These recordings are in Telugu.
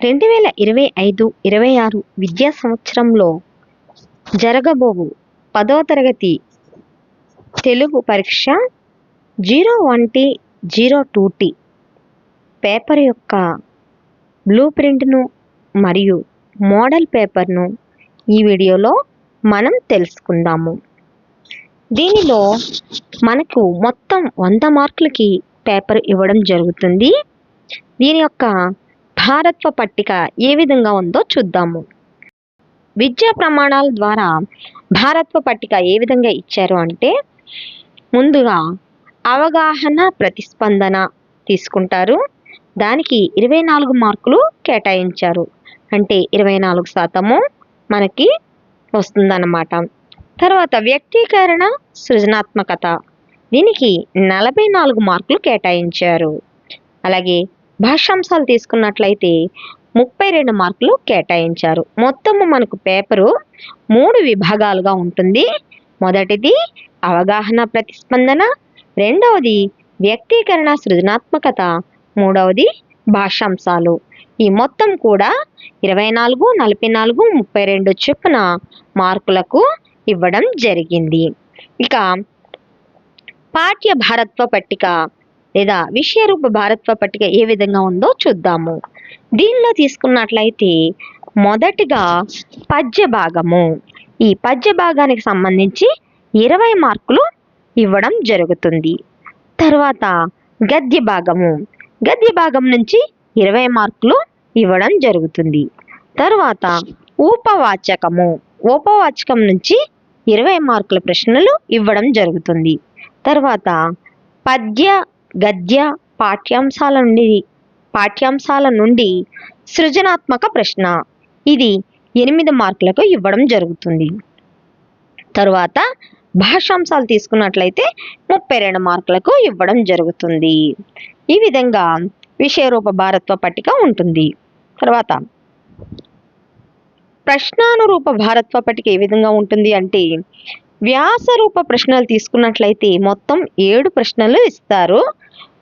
రెండు వేల ఇరవై ఐదు ఇరవై ఆరు విద్యా సంవత్సరంలో జరగబోవు పదవ తరగతి తెలుగు పరీక్ష zero one T zero two T. Paper యొక్క బ్లూ ప్రింట్ను మరియు మోడల్ పేపర్ను ఈ వీడియోలో మనం తెలుసుకుందాము. దీనిలో మనకు మొత్తం వంద మార్కులకి పేపర్ ఇవ్వడం జరుగుతుంది. దీని యొక్క భారత్వ పట్టిక ఏ విధంగా ఉందో చూద్దాము. విద్యా ప్రమాణాల ద్వారా భారత్వ పట్టిక ఏ విధంగా ఇచ్చారు అంటే ముందుగా అవగాహన ప్రతిస్పందన తీసుకుంటారు. దానికి ఇరవై నాలుగు మార్కులు కేటాయించారు. అంటే ఇరవై నాలుగు శాతము మనకి వస్తుందన్నమాట. తర్వాత వ్యక్తీకరణ సృజనాత్మకత. దీనికి నలభై నాలుగు మార్కులు కేటాయించారు. అలాగే భాషాంశాలు తీసుకున్నట్లయితే ముప్పై రెండు మార్కులు కేటాయించారు. మొత్తము మనకు పేపరు మూడు విభాగాలుగా ఉంటుంది. మొదటిది అవగాహన ప్రతిస్పందన రెండవది వ్యక్తీకరణ సృజనాత్మకత మూడవది భాషాంశాలు ఈ మొత్తం కూడా ఇరవై నాలుగు నలభై నాలుగు ముప్పై రెండు చొప్పున మార్కులకు ఇవ్వడం జరిగింది. ఇక పాఠ్య భారత్వ పట్టిక లేదా విషయరూప భారత్వ పట్టిక ఏ విధంగా ఉందో చూద్దాము. దీనిలో తీసుకున్నట్లయితే మొదటిగా పద్య భాగము. ఈ పద్య భాగానికి సంబంధించి ఇరవై మార్కులు ఇవ్వడం జరుగుతుంది. తర్వాత గద్య భాగము. గద్య భాగం నుంచి ఇరవై మార్కులు ఇవ్వడం జరుగుతుంది. తర్వాత ఉపవాచకము ఉపవాచకం నుంచి ఇరవై మార్కుల ప్రశ్నలు ఇవ్వడం జరుగుతుంది. తర్వాత పద్య గద్య పాఠ్యాంశాల నుండి పాఠ్యాంశాల నుండి సృజనాత్మక ప్రశ్న. ఇది ఎనిమిది మార్కులకు ఇవ్వడం జరుగుతుంది. తరువాత భాషాంశాలు తీసుకున్నట్లయితే ముప్పై రెండు మార్కులకు ఇవ్వడం జరుగుతుంది. ఈ విధంగా విషయరూప భారత్వ పట్టిక ఉంటుంది. తర్వాత ప్రశ్నానురూప భారత్వ పట్టిక ఏ విధంగా ఉంటుంది అంటే వ్యాసరూప ప్రశ్నలు తీసుకున్నట్లయితే మొత్తం ఏడు ప్రశ్నలు ఇస్తారు.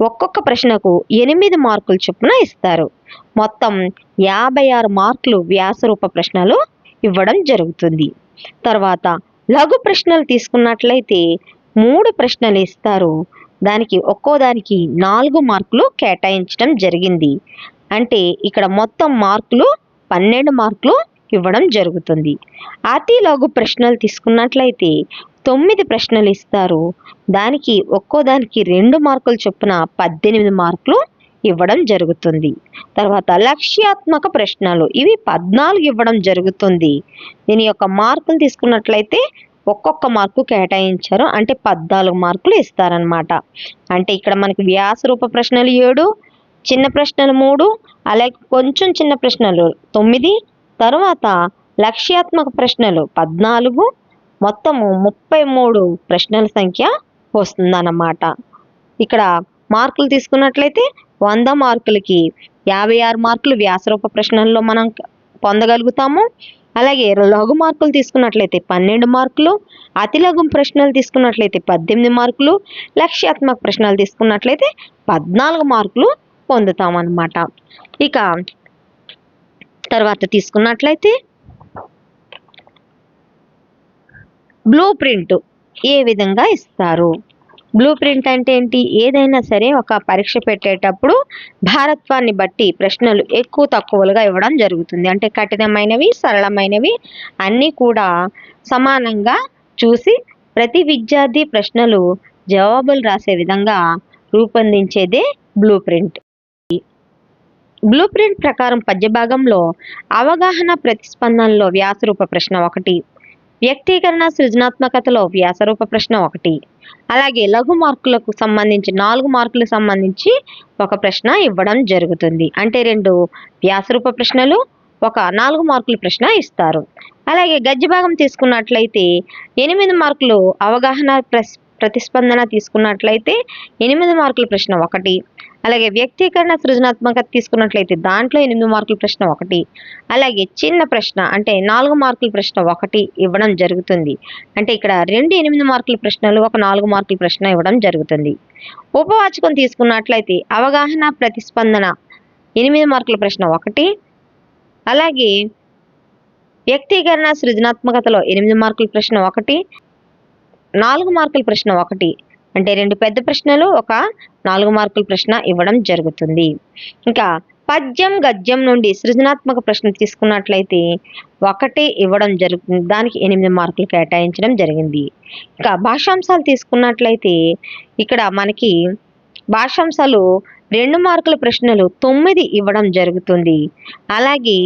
ఒక్కొక్క ప్రశ్నకు ఎనిమిది మార్కులు చొప్పున ఇస్తారు. మొత్తం యాభై ఆరు మార్కులు వ్యాసరూప ప్రశ్నలు ఇవ్వడం జరుగుతుంది. తర్వాత లఘు ప్రశ్నలు తీసుకున్నట్లయితే మూడు ప్రశ్నలు ఇస్తారు. దానికి ఒక్కో దానికి నాలుగు మార్కులు కేటాయించడం జరిగింది. అంటే ఇక్కడ మొత్తం మార్కులు పన్నెండు మార్కులు ఇవ్వడం జరుగుతుంది. అతి లఘు ప్రశ్నలు తీసుకున్నట్లయితే తొమ్మిది ప్రశ్నలు ఇస్తారు. దానికి ఒక్కో దానికి రెండు మార్కులు చొప్పున పద్దెనిమిది మార్కులు ఇవ్వడం జరుగుతుంది. తర్వాత లక్ష్యాత్మక ప్రశ్నలు ఇవి పద్నాలుగు ఇవ్వడం జరుగుతుంది. దీని యొక్క మార్కులు తీసుకున్నట్లయితే ఒక్కొక్క మార్కు కేటాయించారు అంటే పద్నాలుగు మార్కులు ఇస్తారనమాట అంటే ఇక్కడ మనకి వ్యాస రూప ప్రశ్నలు ఏడు చిన్న ప్రశ్నలు మూడు అలాగే కొంచెం చిన్న ప్రశ్నలు తొమ్మిది తర్వాత లక్ష్యాత్మక ప్రశ్నలు పద్నాలుగు మొత్తము ముప్పై మూడు ప్రశ్నల సంఖ్య వస్తుందన్నమాట. ఇక్కడ మార్కులు తీసుకున్నట్లయితే వంద మార్కులకి యాభై ఆరు మార్కులు వ్యాసరూప ప్రశ్నల్లో మనం పొందగలుగుతాము. అలాగే లఘు మార్కులు తీసుకున్నట్లయితే పన్నెండు మార్కులు అతి లఘు ప్రశ్నలు తీసుకున్నట్లయితే పద్దెనిమిది మార్కులు లక్ష్యాత్మక ప్రశ్నలు తీసుకున్నట్లయితే పద్నాలుగు మార్కులు పొందుతామన్నమాట. ఇక తర్వాత తీసుకున్నట్లయితే బ్లూ ప్రింట్ ఏ విధంగా ఇస్తారు? బ్లూ ప్రింట్ అంటే ఏంటి? ఏదైనా సరే ఒక పరీక్ష పెట్టేటప్పుడు భారత్వాన్ని బట్టి ప్రశ్నలు ఎక్కువ తక్కువలుగా ఇవ్వడం జరుగుతుంది. అంటే కఠినమైనవి సరళమైనవి అన్నీ కూడా సమానంగా చూసి ప్రతి విద్యార్థి ప్రశ్నలు జవాబులు రాసే విధంగా రూపొందించేదే బ్లూ ప్రింట్ బ్లూ ప్రింట్ ప్రకారం పద్య భాగంలో అవగాహన ప్రతిస్పందనలో వ్యాసరూప ప్రశ్న ఒకటి వ్యక్తీకరణ సృజనాత్మకతలో వ్యాసరూప ప్రశ్న ఒకటి. అలాగే లఘు మార్కులకు సంబంధించి నాలుగు మార్కులకు సంబంధించి ఒక ప్రశ్న ఇవ్వడం జరుగుతుంది. అంటే రెండు వ్యాసరూప ప్రశ్నలు ఒక నాలుగు మార్కుల ప్రశ్న ఇస్తారు. అలాగే గద్య భాగం తీసుకున్నట్లయితే ఎనిమిది మార్కులు అవగాహన ప్రస్ ప్రతిస్పందన తీసుకున్నట్లయితే ఎనిమిది మార్కుల ప్రశ్న ఒకటి. అలాగే వ్యక్తీకరణ సృజనాత్మకత తీసుకున్నట్లయితే దాంట్లో ఎనిమిది మార్కుల ప్రశ్న ఒకటి. అలాగే చిన్న ప్రశ్న అంటే నాలుగు మార్కుల ప్రశ్న ఒకటి ఇవ్వడం జరుగుతుంది. అంటే ఇక్కడ రెండు ఎనిమిది మార్కుల ప్రశ్నలు ఒక నాలుగు మార్కుల ప్రశ్న ఇవ్వడం జరుగుతుంది. ఉపవాచకం తీసుకున్నట్లయితే అవగాహన ప్రతిస్పందన ఎనిమిది మార్కుల ప్రశ్న ఒకటి. అలాగే వ్యక్తీకరణ సృజనాత్మకతలో ఎనిమిది మార్కుల ప్రశ్న ఒకటి. నాలుగు మార్కుల ప్రశ్న ఒకటి. అంటే రెండు పెద్ద ప్రశ్నలు ఒక నాలుగు మార్కుల ప్రశ్న ఇవ్వడం జరుగుతుంది. ఇంకా పద్యం గద్యం నుండి సృజనాత్మక ప్రశ్న తీసుకున్నట్లయితే ఒకటే ఇవ్వడం జరుగుతుంది. దానికి ఎనిమిది మార్కులు కేటాయించడం జరిగింది. ఇంకా భాషాంశాలు తీసుకున్నట్లయితే ఇక్కడ మనకి భాషాంశాలు రెండు మార్కుల ప్రశ్నలు తొమ్మిది ఇవ్వడం జరుగుతుంది. అలాగే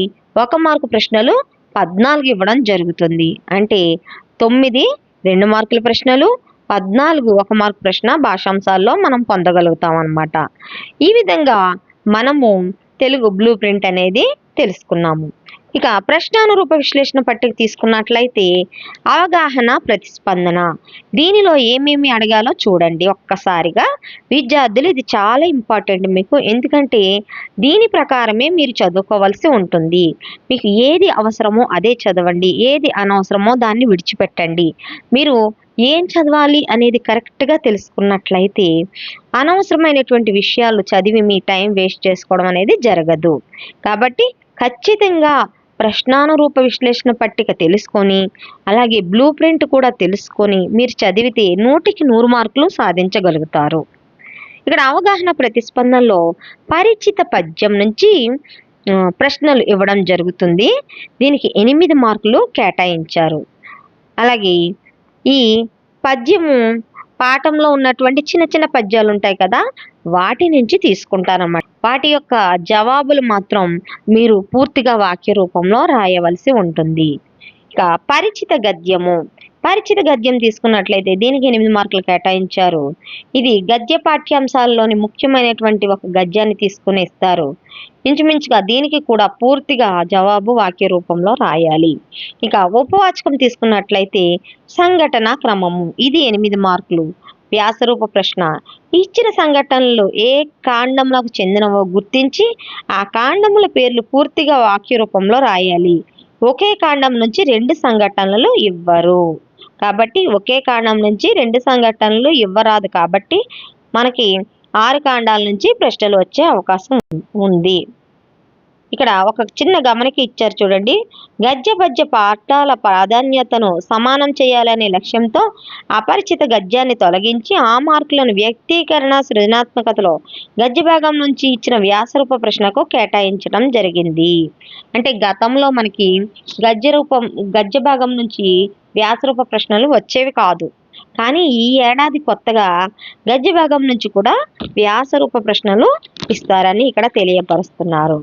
ఒక మార్కు ప్రశ్నలు పద్నాలుగు ఇవ్వడం జరుగుతుంది. అంటే తొమ్మిది రెండు మార్కుల ప్రశ్నలు పద్నాలుగు ఒక మార్క్ ప్రశ్న భాషాంశాల్లో మనం పొందగలుగుతాం అన్నమాట ఈ విధంగా మనము తెలుగు బ్లూ ప్రింట్ అనేది తెలుసుకున్నాము. ఇక ప్రశ్నానురూప విశ్లేషణ పట్టిక తీసుకున్నట్లయితే అవగాహన ప్రతిస్పందన. దీనిలో ఏమేమి అడగాలో చూడండి ఒక్కసారిగా. విద్యార్థులు ఇది చాలా ఇంపార్టెంట్ మీకు. ఎందుకంటే దీని ప్రకారమే మీరు చదువుకోవాల్సి ఉంటుంది. మీకు ఏది అవసరమో అదే చదవండి. ఏది అనవసరమో దాన్ని విడిచిపెట్టండి. మీరు ఏం చదవాలి అనేది కరెక్ట్గా తెలుసుకున్నట్లయితే అనవసరమైనటువంటి విషయాలు చదివి మీ టైం వేస్ట్ చేసుకోవడం అనేది జరగదు. కాబట్టి ఖచ్చితంగా ప్రశ్నానురూప విశ్లేషణ పట్టిక తెలుసుకొని అలాగే బ్లూ ప్రింట్ కూడా తెలుసుకొని మీరు చదివితే నూటికి నూరు మార్కులు సాధించగలుగుతారు. ఇక్కడ అవగాహన ప్రతిస్పందనలో పరిచిత పద్యం నుంచి ప్రశ్నలు ఇవ్వడం జరుగుతుంది. దీనికి ఎనిమిది మార్కులు కేటాయించారు. అలాగే ఈ పద్యము పాఠంలో ఉన్నటువంటి చిన్న చిన్న పద్యాలు ఉంటాయి కదా వాటి నుంచి తీసుకుంటారన్నమాట. వాటి యొక్క జవాబులు మాత్రం మీరు పూర్తిగా వాక్య రూపంలో రాయవలసి ఉంటుంది. ఇక పరిచిత గద్యము. పరిచిత గద్యం తీసుకున్నట్లయితే దీనికి ఎనిమిది మార్కులు కేటాయించారు. ఇది గద్య పాఠ్యాంశాల్లోని ముఖ్యమైనటువంటి ఒక గద్యాన్ని తీసుకుని ఇస్తారు. ఇంచుమించుగా దీనికి కూడా పూర్తిగా జవాబు వాక్య రూపంలో రాయాలి. ఇక ఉపవాచకం తీసుకున్నట్లయితే సంఘటన క్రమము. ఇది ఎనిమిది మార్కులు. వ్యాసరూప ప్రశ్న. ఇచ్చిన సంఘటనలు ఏ కాండములకు చెందినవో గుర్తించి ఆ కాండముల పేర్లు పూర్తిగా వాక్య రూపంలో రాయాలి. ఒకే కాండం నుంచి రెండు సంఘటనలు ఇవ్వరు. కాబట్టి ఒకే కాండం నుంచి రెండు సంఘటనలు ఇవ్వరాదు కాబట్టి మనకి ఆరు కాండాల నుంచి ప్రశ్నలు వచ్చే అవకాశం ఉంది. ఇక్కడ ఒక చిన్న గమనిక ఇచ్చారు చూడండి. గద్య పద్య పాఠాల ప్రాధాన్యతను సమానం చేయాలనే లక్ష్యంతో అపరిచిత గద్యాన్ని తొలగించి ఆ మార్కులను వ్యక్తీకరణ సృజనాత్మకతలో గద్య భాగం నుంచి ఇచ్చిన వ్యాసరూప ప్రశ్నకు కేటాయించడం జరిగింది. అంటే గతంలో మనకి గద్య రూపం గద్య భాగం నుంచి వ్యాసరూప ప్రశ్నలు వచ్చేవి కాదు. కానీ ఈ ఏడాది కొత్తగా గద్య భాగం నుంచి కూడా వ్యాసరూప ప్రశ్నలు ఇస్తారని ఇక్కడ తెలియపరుస్తున్నారు.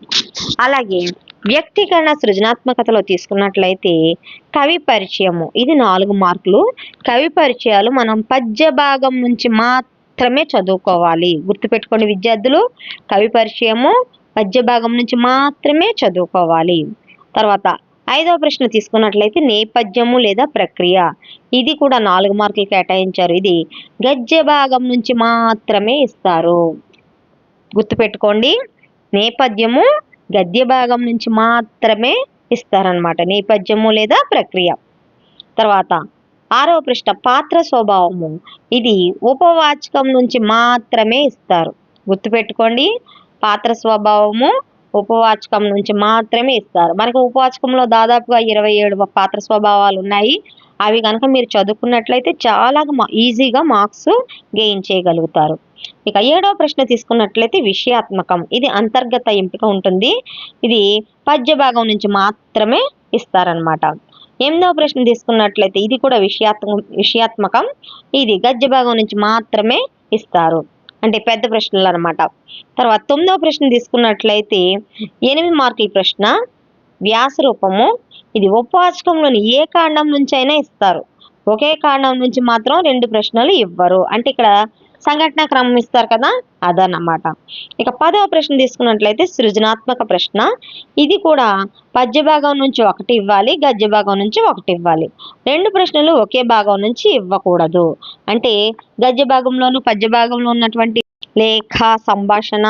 అలాగే వ్యక్తీకరణ సృజనాత్మకతలో తీసుకున్నట్లయితే కవి పరిచయము. ఇది నాలుగు మార్కులు. కవి పరిచయాలు మనం పద్య భాగం నుంచి మాత్రమే చదువుకోవాలి. గుర్తుపెట్టుకోండి విద్యార్థులు. కవి పరిచయము పద్య భాగం నుంచి మాత్రమే చదువుకోవాలి. తర్వాత ఐదవ ప్రశ్న తీసుకున్నట్లయితే నేపథ్యము లేదా ప్రక్రియ. ఇది కూడా నాలుగు మార్కులు కేటాయించారు. ఇది గద్య భాగం నుంచి మాత్రమే ఇస్తారు. గుర్తుపెట్టుకోండి. నేపథ్యము గద్య భాగం నుంచి మాత్రమే ఇస్తారనమాట నేపథ్యము లేదా ప్రక్రియ. తర్వాత ఆరవ ప్రశ్న పాత్ర స్వభావము. ఇది ఉపవాచకం నుంచి మాత్రమే ఇస్తారు. గుర్తుపెట్టుకోండి. పాత్ర స్వభావము ఉపవాచకం నుంచి మాత్రమే ఇస్తారు. మనకు ఉపవాచకంలో దాదాపుగా ఇరవై ఏడు పాత్ర స్వభావాలు ఉన్నాయి. అవి కనుక మీరు చదువుకున్నట్లయితే చాలా మా- ఈజీగా మార్క్స్ గెయిన్ చేయగలుగుతారు. ఇక ఏడవ ప్రశ్న తీసుకున్నట్లయితే విషయాత్మకం. ఇది అంతర్గత ఎంపిక ఉంటుంది. ఇది పద్య భాగం నుంచి మాత్రమే ఇస్తారనమాట ఎనిమిదవ ప్రశ్న తీసుకున్నట్లయితే ఇది కూడా విషయాత్మ విషయాత్మకం. ఇది గద్య భాగం నుంచి మాత్రమే ఇస్తారు. అంటే పెద్ద ప్రశ్నలు అనమాట తర్వాత తొమ్మిదవ ప్రశ్న తీసుకున్నట్లయితే ఎనిమిది మార్కుల ప్రశ్న వ్యాస రూపము ఇది ఉపవాచకంలోని ఏ కాండం నుంచి అయినా ఇస్తారు. ఒకే కాండం నుంచి మాత్రం రెండు ప్రశ్నలు ఇవ్వరు. అంటే ఇక్కడ సంఘటన క్రమం ఇస్తారు కదా అదన్నమాట. ఇక పదవ ప్రశ్న తీసుకున్నట్లయితే సృజనాత్మక ప్రశ్న. ఇది కూడా పద్య భాగం నుంచి ఒకటి ఇవ్వాలి గద్య భాగం నుంచి ఒకటి ఇవ్వాలి. రెండు ప్రశ్నలు ఒకే భాగం నుంచి ఇవ్వకూడదు. అంటే గద్య భాగంలోను పద్య భాగంలో ఉన్నటువంటి లేఖ సంభాషణ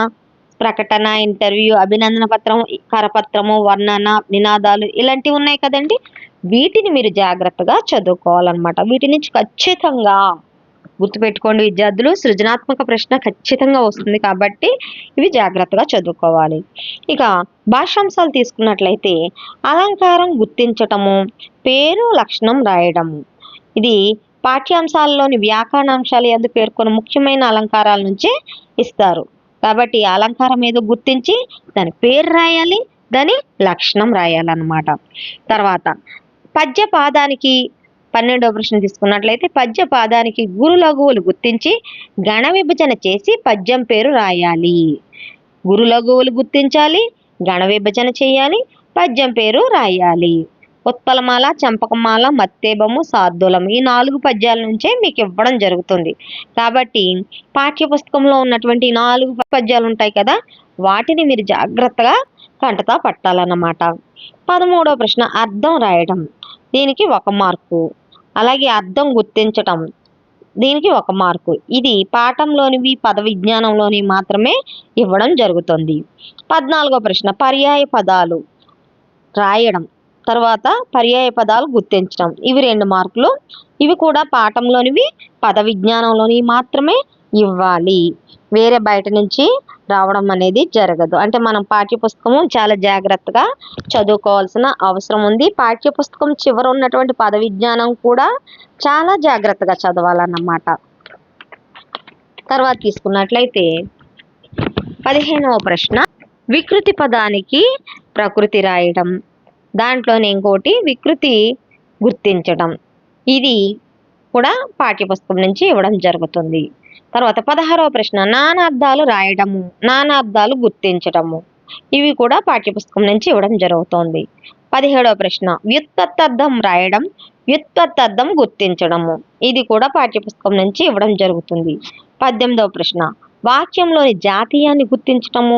ప్రకటన ఇంటర్వ్యూ అభినందన పత్రం కరపత్రము వర్ణన నినాదాలు ఇలాంటివి ఉన్నాయి కదండి. వీటిని మీరు జాగ్రత్తగా చదువుకోవాలన్నమాట. వీటి నుంచి ఖచ్చితంగా గుర్తుపెట్టుకోండి విద్యార్థులు సృజనాత్మక ప్రశ్న ఖచ్చితంగా వస్తుంది కాబట్టి ఇవి జాగ్రత్తగా చదువుకోవాలి. ఇక భాషాంశాలు తీసుకున్నట్లయితే అలంకారం గుర్తించటము పేరు లక్షణం రాయడము. ఇది పాఠ్యాంశాల్లోని వ్యాకరణాంశాలు ఎందుకు పేర్కొన్న ముఖ్యమైన అలంకారాల నుంచే ఇస్తారు. కాబట్టి అలంకారం ఏదో గుర్తించి దాని పేరు రాయాలి దాని లక్షణం రాయాలన్నమాట. తర్వాత పద్య పాదానికి పన్నెండవ ప్రశ్న తీసుకున్నట్లయితే పద్య పాదానికి గురు లఘువులు గుర్తించి గణ విభజన చేసి పద్యం పేరు రాయాలి. గురు లఘువులు గుర్తించాలి గణ విభజన చేయాలి పద్యం పేరు రాయాలి. ఉత్పలమాల చంపకమాల మత్తేబము సాద్దులం ఈ నాలుగు పద్యాల నుంచే మీకు ఇవ్వడం జరుగుతుంది. కాబట్టి పాఠ్య పుస్తకంలో ఉన్నటువంటి నాలుగు పద్యాలు ఉంటాయి కదా వాటిని మీరు జాగ్రత్తగా కంటతా పట్టాలన్నమాట. పదమూడవ ప్రశ్న అర్థం రాయడం దీనికి ఒక మార్కు. అలాగే అర్థం గుర్తించటం. దీనికి ఒక మార్కు. ఇది పాఠంలోనివి పద విజ్ఞానంలోని మాత్రమే ఇవ్వడం జరుగుతుంది. పద్నాలుగో ప్రశ్న. పర్యాయ పదాలు రాయడం. తర్వాత పర్యాయ పదాలు గుర్తించడం ఇవి రెండు మార్కులు. ఇవి కూడా పాఠంలోనివి పద విజ్ఞానంలోని మాత్రమే ఇవ్వాలి. వేరే బయట నుంచి రావడం అనేది జరగదు. అంటే మనం పాఠ్యపుస్తకము చాలా జాగ్రత్తగా చదువుకోవాల్సిన అవసరం ఉంది. పాఠ్యపుస్తకం చివర ఉన్నటువంటి పద విజ్ఞానం కూడా చాలా జాగ్రత్తగా చదవాలన్నమాట. తర్వాత తీసుకున్నట్లయితే పదిహేనవ ప్రశ్న. వికృతి పదానికి ప్రకృతి రాయడం దాంట్లోనే ఇంకోటి వికృతి గుర్తించడం ఇది కూడా పాఠ్యపుస్తకం నుంచి ఇవ్వడం జరుగుతుంది. తర్వాత పదహారవ ప్రశ్న నానార్థాలు రాయడము నానార్థాలు గుర్తించడము. ఇవి కూడా పాఠ్యపుస్తకం నుంచి ఇవ్వడం జరుగుతోంది. పదిహేడవ ప్రశ్న వ్యుత్పత్తర్థం రాయడం వ్యుత్పత్తర్థం గుర్తించడము. ఇది కూడా పాఠ్యపుస్తకం నుంచి ఇవ్వడం జరుగుతుంది. పద్దెనిమిదవ ప్రశ్న వాక్యంలోని జాతీయాన్ని గుర్తించటము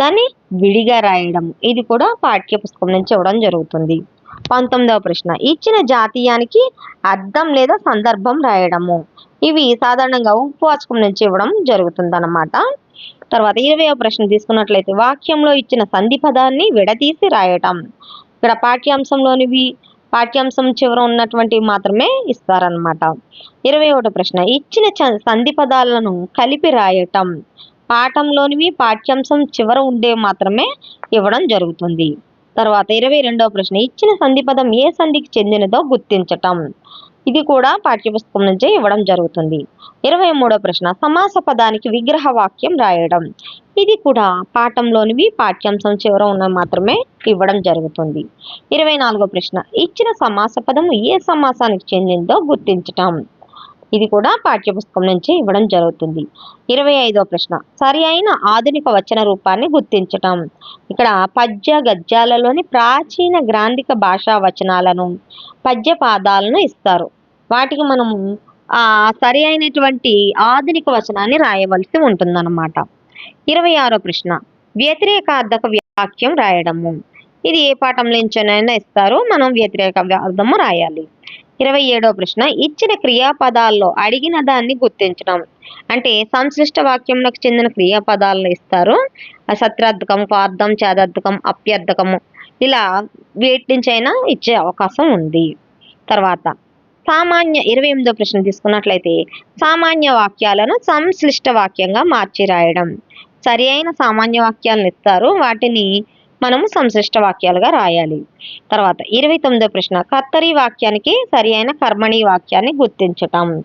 దాన్ని విడిగా రాయడం. ఇది కూడా పాఠ్యపుస్తకం నుంచి ఇవ్వడం జరుగుతుంది. పంతొమ్మిదవ ప్రశ్న. ఇచ్చిన జాతీయానికి అర్థం లేదా సందర్భం రాయడము. ఇవి సాధారణంగా ఉపవాచకం నుంచి ఇవ్వడం జరుగుతుంది అన్నమాట తర్వాత ఇరవై ప్రశ్న తీసుకున్నట్లయితే వాక్యంలో ఇచ్చిన సంధి పదాన్ని విడతీసి రాయటం. ఇక్కడ పాఠ్యాంశంలోనివి పాఠ్యాంశం చివర ఉన్నటువంటివి మాత్రమే ఇస్తారనమాట ఇరవై ఒకటి ప్రశ్న. ఇచ్చిన సంధి పదాలను కలిపి రాయటం. పాఠంలోనివి పాఠ్యాంశం చివర ఉండే మాత్రమే ఇవ్వడం జరుగుతుంది. తర్వాత ఇరవై రెండవ ప్రశ్న ఇచ్చిన సంధి పదం ఏ సంధికి చెందినదో గుర్తించటం. ఇది కూడా పాఠ్యపుస్తకం నుంచే ఇవ్వడం జరుగుతుంది. ఇరవై మూడో ప్రశ్న సమాస పదానికి విగ్రహ వాక్యం రాయడం. ఇది కూడా పాఠంలోనివి పాఠ్యాంశం చివర ఉన్న మాత్రమే ఇవ్వడం జరుగుతుంది. ఇరవై నాలుగో ప్రశ్న ఇచ్చిన సమాస పదము ఏ సమాసానికి చెందిందో గుర్తించటం. ఇది కూడా పాఠ్యపుస్తకం నుంచి ఇవ్వడం జరుగుతుంది. ఇరవై ఐదో ప్రశ్న. సరి అయిన ఆధునిక వచన రూపాన్ని గుర్తించటం. ఇక్కడ పద్య గద్యాలలోని ప్రాచీన గ్రాంధిక భాషా వచనాలను పద్య పాదాలను ఇస్తారు. వాటికి మనం ఆ సరి అయినటువంటి ఆధునిక వచనాన్ని రాయవలసి ఉంటుందన్నమాట. ఇరవై ఆరో ప్రశ్న. వ్యతిరేకార్థక వాక్యం రాయడము. ఇది ఏ పాఠంలో నుంచైనా ఇస్తారు. మనం వ్యతిరేక అర్థము రాయాలి. ఇరవై ఏడో ప్రశ్న. ఇచ్చిన క్రియాపదాల్లో అడిగిన దాన్ని గుర్తించడం. అంటే సంశ్లిష్ట వాక్యంలోకి చెందిన క్రియాపదాలను ఇస్తారు. సత్రార్థకం పార్థం చాదార్థకం అప్యర్థకము. ఇలా వేటి నుంచైనా ఇచ్చే అవకాశం ఉంది. తర్వాత సామాన్య ఇరవై ఎనిమిదో ప్రశ్న తీసుకున్నట్లయితే సామాన్య వాక్యాలను సంశ్లిష్ట వాక్యంగా మార్చి రాయడం. సరి అయిన సామాన్య వాక్యాలను ఇస్తారు. వాటిని మనము సంశ్లిష్ట వాక్యాలుగా రాయాలి. తర్వాత ఇరవై తొమ్మిదో ప్రశ్న కత్తరి వాక్యానికి సరి అయిన కర్మణి వాక్యాన్ని గుర్తించటం.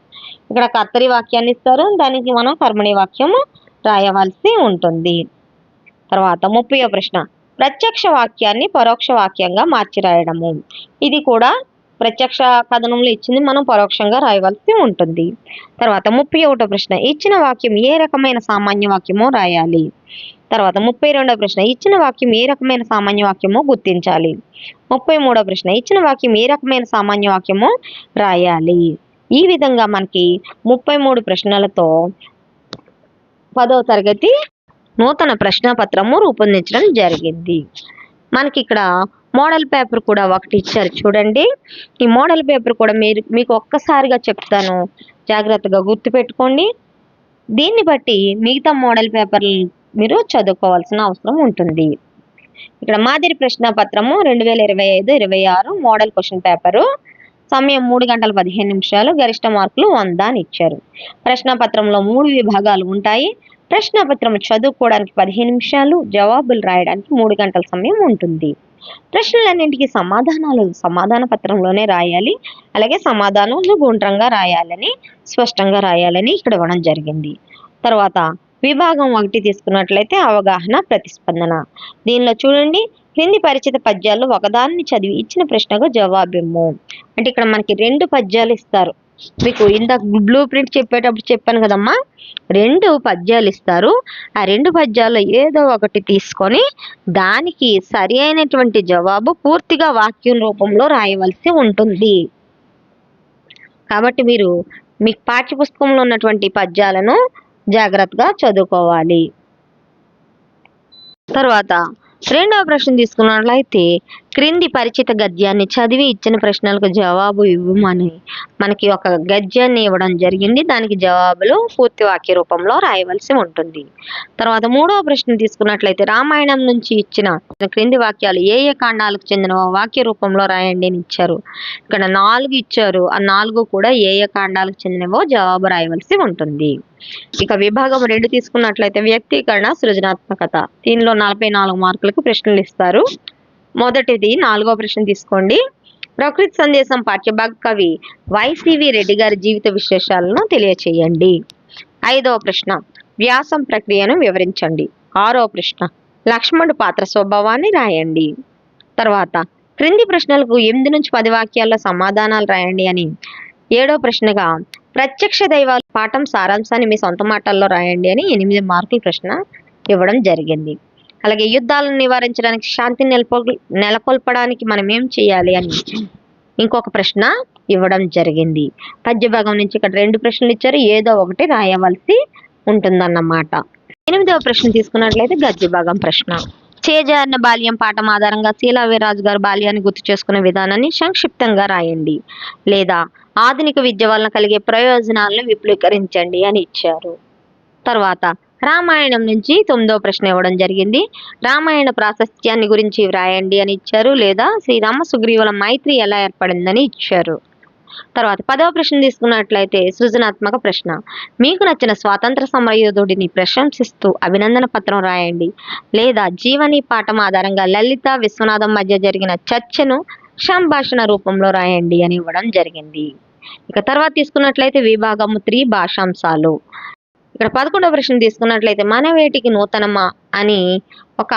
ఇక్కడ కత్తరి వాక్యాన్ని ఇస్తారు దానికి మనం కర్మణి వాక్యము రాయవలసి ఉంటుంది. తర్వాత ముప్పయో ప్రశ్న ప్రత్యక్ష వాక్యాన్ని పరోక్ష వాక్యంగా మార్చి రాయడము. ఇది కూడా ప్రత్యక్ష కథనంలో ఇచ్చింది మనం పరోక్షంగా రాయవలసి ఉంటుంది. తర్వాత ముప్పై ఒకటో ప్రశ్న ఇచ్చిన వాక్యం ఏ రకమైన సామాన్య వాక్యమో రాయాలి. తర్వాత ముప్పై రెండవ ప్రశ్న ఇచ్చిన వాక్యం ఏ రకమైన సామాన్య వాక్యమో గుర్తించాలి. ముప్పై మూడో ప్రశ్న ఇచ్చిన వాక్యం ఏ రకమైన సామాన్య వాక్యమో రాయాలి. ఈ విధంగా మనకి ముప్పై మూడు ప్రశ్నలతో పదవ తరగతి నూతన ప్రశ్నపత్రము రూపొందించడం జరిగింది. మనకి ఇక్కడ మోడల్ పేపర్ కూడా ఒకటి ఇచ్చారు చూడండి. ఈ మోడల్ పేపర్ కూడా మీరు మీకు ఒక్కసారిగా చెప్తాను. జాగ్రత్తగా గుర్తుపెట్టుకోండి. దీన్ని బట్టి మిగతా మోడల్ పేపర్లు మీరు చదువుకోవాల్సిన అవసరం ఉంటుంది. ఇక్కడ మాదిరి ప్రశ్న పత్రము రెండు వేల ఇరవై ఐదు ఇరవై ఆరు మోడల్ క్వశ్చన్ పేపరు. సమయం మూడు గంటల పదిహేను నిమిషాలు. గరిష్ట మార్కులు వంద అని ఇచ్చారు. ప్రశ్నపత్రంలో మూడు విభాగాలు ఉంటాయి. ప్రశ్నపత్రం చదువుకోవడానికి పదిహేను నిమిషాలు జవాబులు రాయడానికి మూడు గంటల సమయం ఉంటుంది. ప్రశ్నలన్నింటికి సమాధానాలు సమాధాన పత్రంలోనే రాయాలి. అలాగే సమాధానాలు గుండ్రంగా రాయాలని స్పష్టంగా రాయాలని ఇక్కడ ఇవ్వడం జరిగింది. తర్వాత విభాగం ఒకటి తీసుకున్నట్లయితే అవగాహన ప్రతిస్పందన. దీనిలో చూడండి క్రింది పరిచిత పద్యాల్లో ఒకదాన్ని చదివి ఇచ్చిన ప్రశ్నకు జవాబిమ్ము. అంటే ఇక్కడ మనకి రెండు పద్యాలు ఇస్తారు. మీకు ఇందాక బ్లూ ప్రింట్ చెప్పేటప్పుడు చెప్పాను కదమ్మా రెండు పద్యాలు ఇస్తారు. ఆ రెండు పద్యాల్లో ఏదో ఒకటి తీసుకొని దానికి సరి అయినటువంటి జవాబు పూర్తిగా వాక్యం రూపంలో రాయవలసి ఉంటుంది. కాబట్టి మీరు మీకు పాఠ్యపుస్తకంలో ఉన్నటువంటి పద్యాలను జాగ్రత్తగా చదువుకోవాలి. తర్వాత రెండవ ప్రశ్న తీసుకున్నట్లయితే క్రింది పరిచిత గద్యాన్ని చదివి ఇచ్చిన ప్రశ్నలకు జవాబు ఇవ్వమని మనకి ఒక గద్యాన్ని ఇవ్వడం జరిగింది. దానికి జవాబులు పూర్తి వాక్య రూపంలో రాయవలసి ఉంటుంది. తర్వాత మూడవ ప్రశ్న తీసుకున్నట్లయితే రామాయణం నుంచి ఇచ్చిన క్రింది వాక్యాలు ఏ ఏ కాండాలకు చెందిన వాక్య రూపంలో రాయండి అని ఇచ్చారు. ఇక్కడ నాలుగు ఇచ్చారు. ఆ నాలుగు కూడా ఏ ఏ కాండాలకు చెందినవో జవాబు రాయవలసి ఉంటుంది. ఇక విభాగం రెండు తీసుకున్నట్లయితే వ్యక్తీకరణ సృజనాత్మకత. దీనిలో నలభై నాలుగు మార్కులకు ప్రశ్నలు ఇస్తారు. మొదటిది నాలుగో ప్రశ్న తీసుకోండి. ప్రకృతి సందేశం పాఠ్యభాగ కవి వైసివి రెడ్డి గారి జీవిత విశేషాలను తెలియచేయండి. ఐదవ ప్రశ్న వ్యాసం ప్రక్రియను వివరించండి. ఆరో ప్రశ్న లక్ష్మణుడు పాత్ర స్వభావాన్ని రాయండి. తర్వాత క్రింది ప్రశ్నలకు ఎనిమిది నుంచి పది వాక్యాల్లో సమాధానాలు రాయండి అని ఏడో ప్రశ్నగా ప్రత్యక్ష దైవాలు పాఠం సారాంశాన్ని మీ సొంత మాటల్లో రాయండి అని ఎనిమిది మార్కుల ప్రశ్న ఇవ్వడం జరిగింది. అలాగే యుద్ధాలను నివారించడానికి శాంతిని నెలకొ నెలకొల్పడానికి మనం ఏం చేయాలి అని ఇంకొక ప్రశ్న ఇవ్వడం జరిగింది. పద్య భాగం నుంచి ఇక్కడ రెండు ప్రశ్నలు ఇచ్చారు. ఏదో ఒకటి రాయవలసి ఉంటుందన్నమాట. ఎనిమిదవ ప్రశ్న తీసుకున్నట్లయితే గద్య భాగం ప్రశ్న. చేజారిన బాల్యం పాఠం ఆధారంగా శీలా వీర్రాజు గారు బాల్యాన్ని గుర్తు చేసుకునే విధానాన్ని సంక్షిప్తంగా రాయండి. లేదా ఆధునిక విద్య వలన కలిగే ప్రయోజనాలను విపులీకరించండి అని ఇచ్చారు. తర్వాత రామాయణం నుంచి తొమ్మిదో ప్రశ్న ఇవ్వడం జరిగింది. రామాయణ ప్రాశస్త్యాన్ని గురించి వ్రాయండి అని ఇచ్చారు. లేదా శ్రీరామ సుగ్రీవుల మైత్రి ఎలా ఏర్పడిందని ఇచ్చారు. తర్వాత పదవ ప్రశ్న తీసుకున్నట్లయితే సృజనాత్మక ప్రశ్న. మీకు నచ్చిన స్వాతంత్ర సమరయోధుడిని ప్రశంసిస్తూ అభినందన పత్రం రాయండి. లేదా జీవని పాఠం ఆధారంగా లలిత విశ్వనాథం మధ్య జరిగిన చర్చను సంభాషణ రూపంలో రాయండి అని ఇవ్వడం జరిగింది. ఇక తర్వాత తీసుకున్నట్లయితే విభాగము త్రీ భాషాంశాలు. ఇక్కడ పదకొండవ ప్రశ్న తీసుకున్నట్లయితే మనవేటికి నూతనమా అని ఒక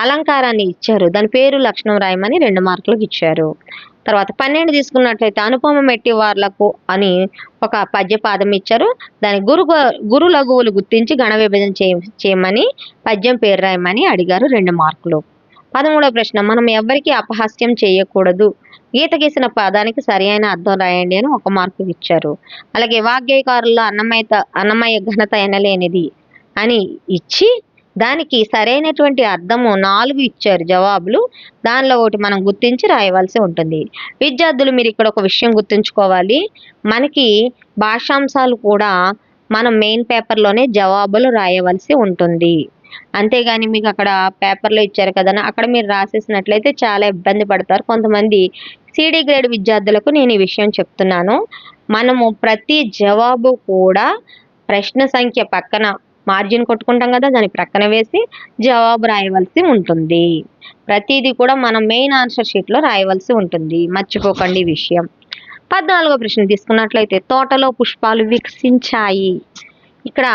అలంకారాన్ని ఇచ్చారు. దాని పేరు లక్షణం రాయమని రెండు మార్కులకు ఇచ్చారు. తర్వాత పన్నెండు తీసుకున్నట్లయితే అనుపమ మెట్టి వార్లకు అని ఒక పద్యపాదం ఇచ్చారు. దాని గురు గురు లఘువులు గుర్తించి గణ విభజన చేయ చేయమని పద్యం పేరు రాయమని అడిగారు రెండు మార్కులు. పదమూడవ ప్రశ్న మనం ఎవ్వరికీ అపహాస్యం చేయకూడదు. గీత గీసిన పదానికి సరి అయిన అర్థం రాయండి అని ఒక మార్కు ఇచ్చారు. అలాగే వాగ్గేయకారుల్లో అన్నమయ అన్నమయ ఘనత ఎనలేనిది అని ఇచ్చి దానికి సరైనటువంటి అర్థము నాలుగు ఇచ్చారు జవాబులు. దానిలో ఒకటి మనం గుర్తించి రాయవలసి ఉంటుంది. విద్యార్థులు మీరు ఇక్కడ ఒక విషయం గుర్తుంచుకోవాలి. మనకి భాషాంశాలు కూడా మనం మెయిన్ పేపర్లోనే జవాబులు రాయవలసి ఉంటుంది. అంతేగాని మీకు అక్కడ పేపర్లో ఇచ్చారు కదా అక్కడ మీరు రాసేసినట్లయితే చాలా ఇబ్బంది పడతారు. కొంతమంది సిడీ గ్రేడ్ విద్యార్థులకు నేను ఈ విషయం చెప్తున్నాను. మనము ప్రతి జవాబు కూడా ప్రశ్న సంఖ్య పక్కన మార్జిన్ కొట్టుకుంటాం కదా దాని ప్రక్కన వేసి జవాబు రాయవలసి ఉంటుంది. ప్రతిదీ కూడా మనం మెయిన్ ఆన్సర్ షీట్లో రాయవలసి ఉంటుంది. మర్చిపోకండి విషయం. పద్నాలుగో ప్రశ్న తీసుకున్నట్లయితే తోటలో పుష్పాలు వికసించాయి ఇక్కడ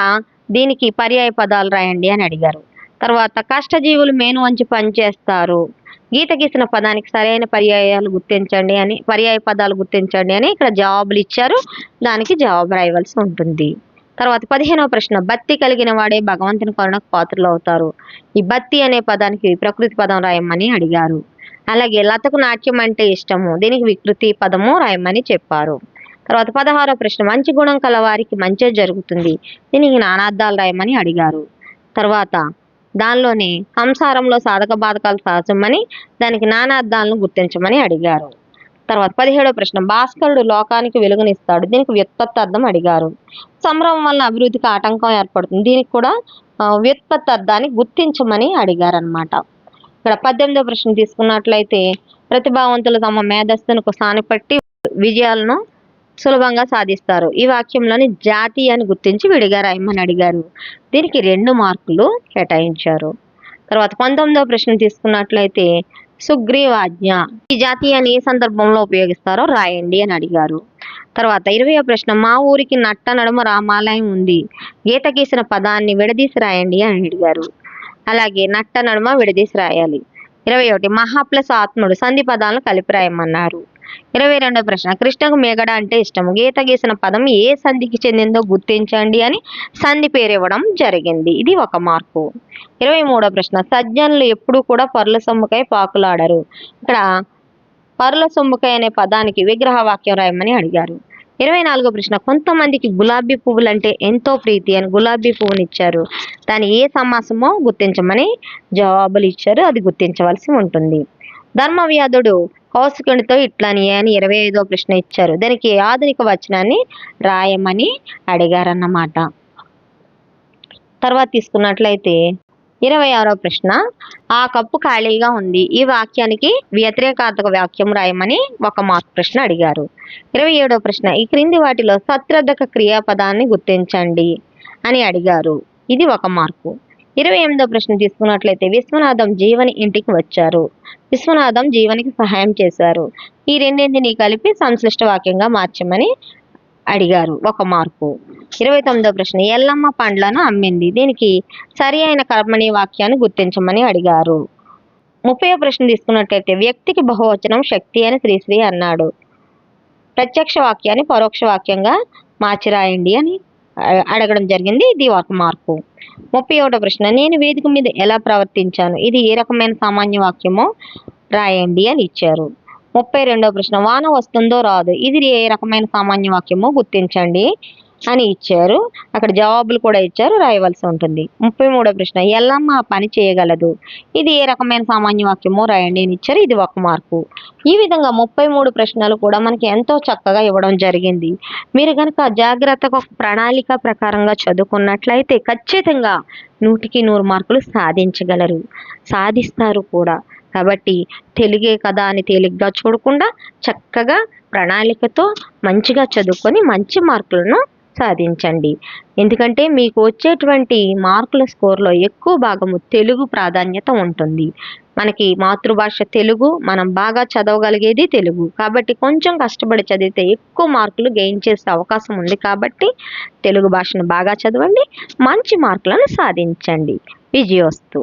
దీనికి పర్యాయ పదాలు రాయండి అని అడిగారు. తర్వాత కష్టజీవులు మేను వంచి పనిచేస్తారు. గీత గీసిన పదానికి సరైన పర్యాయాలు గుర్తించండి అని పర్యాయ పదాలు గుర్తించండి అని ఇక్కడ జవాబులు ఇచ్చారు. దానికి జవాబు రాయవలసి ఉంటుంది. తర్వాత పదిహేనవ ప్రశ్న బత్తి కలిగిన వాడే భగవంతుని కరుణకు పాత్రలు అవుతారు. ఈ బత్తి అనే పదానికి ప్రకృతి పదం రాయమని అడిగారు. అలాగే లతకు నాట్యం అంటే ఇష్టము దీనికి వికృతి పదము రాయమని చెప్పారు. తర్వాత పదహారో ప్రశ్న మంచి గుణం కలవారికి మంచి జరుగుతుంది దీనికి నానార్థాలు రాయమని అడిగారు. తర్వాత దానిలోనే సంసారంలో సాధక బాధకాలు సహజమని దానికి నానార్థాలను గుర్తించమని అడిగారు. తర్వాత పదిహేడో ప్రశ్న భాస్కరుడు లోకానికి వెలుగునిస్తాడు. దీనికి వ్యుత్పత్తి అర్థం అడిగారు. సంభ్రమం వల్ల అభివృద్ధికి ఆటంకం ఏర్పడుతుంది. దీనికి కూడా వ్యుత్పత్తి అర్థాన్ని గుర్తించమని అడిగారు అనమాట ఇక్కడ పద్దెనిమిదో ప్రశ్న తీసుకున్నట్లయితే ప్రతిభావంతులు తమ మేధస్సును సానిపట్టి విజయాలను సులభంగా సాధిస్తారు. ఈ వాక్యంలోని జాతి అని గుర్తించి విడిగా రాయమని అడిగారు. దీనికి రెండు మార్కులు కేటాయించారు. తర్వాత పంతొమ్మిదవ ప్రశ్న తీసుకున్నట్లయితే సుగ్రీవాజ్ఞ. ఈ జాతీయాన్ని ఏ సందర్భంలో ఉపయోగిస్తారో రాయండి అని అడిగారు. తర్వాత ఇరవై ప్రశ్న మా ఊరికి నట్ట నడుమ రామాలయం ఉంది. గీత గీసిన పదాన్ని విడదీసి రాయండి అని అడిగారు. అలాగే నట్ట నడుమ విడదీసి రాయాలి. ఇరవై ఒకటి మహా ప్లస్ ఆత్ముడు సంధి పదాలను కలిపి రాయమన్నారు. ఇరవై రెండో ప్రశ్న. కృష్ణకు మేగడ అంటే ఇష్టము. గీత గీసిన పదం ఏ సంధికి చెందిందో గుర్తించండి అని సంధి పేరు ఇవ్వడం జరిగింది. ఇది ఒక మార్పు ఇరవై మూడో ప్రశ్న. సజ్జనులు ఎప్పుడూ కూడా పరుల సొమ్ముకై పాకులాడరు. ఇక్కడ పరుల సొమ్ముకై అనే పదానికి విగ్రహ వాక్యం రాయమని అడిగారు. ఇరవై నాలుగో ప్రశ్న. కొంతమందికి గులాబీ పువ్వులు అంటే ఎంతో ప్రీతి అని గులాబీ పువ్వుని ఇచ్చారు దాని ఏ సమాసమో గుర్తించమని జవాబులు ఇచ్చారు అది గుర్తించవలసి ఉంటుంది. ధర్మవ్యాధుడు కౌశికునితో ఇట్లని అని ఇరవై ఐదో ప్రశ్న ఇచ్చారు. దానికి ఆధునిక వచనాన్ని రాయమని అడిగారన్నమాట. తర్వాత తీసుకున్నట్లయితే ఇరవై ఆరో ప్రశ్న ఆ కప్పు ఖాళీగా ఉంది. ఈ వాక్యానికి వ్యతిరేకార్థక వాక్యం రాయమని ఒక మార్క్ ప్రశ్న అడిగారు. ఇరవై ఏడో ప్రశ్న ఈ క్రింది వాటిలో సత్రర్థక క్రియాపదాన్ని గుర్తించండి అని అడిగారు. ఇది ఒక మార్కు. ఇరవై ఎనిమిదో ప్రశ్న తీసుకున్నట్లయితే విశ్వనాథం జీవని ఇంటికి వచ్చారు. విశ్వనాథం జీవనికి సహాయం చేశారు. ఈ రెండింటిని కలిపి సంశ్లిష్ట వాక్యంగా మార్చమని అడిగారు. ఒక మార్పు. ఇరవై తొమ్మిదో ప్రశ్న ఎల్లమ్మ పండ్లను అమ్మింది. దీనికి సరి అయిన కర్మణి వాక్యాన్ని గుర్తించమని అడిగారు. ముప్పై ప్రశ్న తీసుకున్నట్లయితే వ్యక్తికి బహువచనం శక్తి అని శ్రీశ్రీ అన్నాడు. ప్రత్యక్ష వాక్యాన్ని పరోక్ష వాక్యంగా మార్చిరాయండి అని అడగడం జరిగింది. ఇది ఒక మార్పు. ముప్పై ఒకటో ప్రశ్న నేను వేదిక మీద ఎలా ప్రవర్తించాను? ఇది ఏ రకమైన సామాన్య వాక్యమో రాయండి అని ఇచ్చారు. ముప్పై రెండో ప్రశ్న వాన వస్తుందో రాదు? ఇది ఏ రకమైన సామాన్య వాక్యమో గుర్తించండి. అని ఇచ్చారు. అక్కడ జవాబులు కూడా ఇచ్చారు. రాయవలసి ఉంటుంది. ముప్పై మూడో ప్రశ్న. ఎల్లమ్మ పని చేయగలదు. ఇది ఏ రకమైన సామాన్య వాక్యమో రాయండి అని ఇచ్చారు. ఇది ఒక మార్కు. ఈ విధంగా ముప్పై మూడు ప్రశ్నలు కూడా మనకి ఎంతో చక్కగా ఇవ్వడం జరిగింది. మీరు కనుక జాగ్రత్తగా ఒక ప్రణాళిక ప్రకారంగా చదువుకున్నట్లయితే ఖచ్చితంగా నూటికి నూరు మార్కులు సాధించగలరు. సాధిస్తారు కూడా. కాబట్టి తెలుగే కదా అని తేలిగ్గా చూడకుండా చక్కగా ప్రణాళికతో మంచిగా చదువుకొని మంచి మార్కులను సాధించండి. ఎందుకంటే మీకు వచ్చేటువంటి మార్కుల స్కోర్లో ఎక్కువ భాగము తెలుగు ప్రాధాన్యత ఉంటుంది. మనకి మాతృభాష తెలుగు మనం బాగా చదవగలిగేది తెలుగు. కాబట్టి కొంచెం కష్టపడి చదివితే ఎక్కువ మార్కులు గెయిన్ చేసే అవకాశం ఉంది కాబట్టి తెలుగు భాషను బాగా చదవండి మంచి మార్కులను సాధించండి. విజయోస్తు.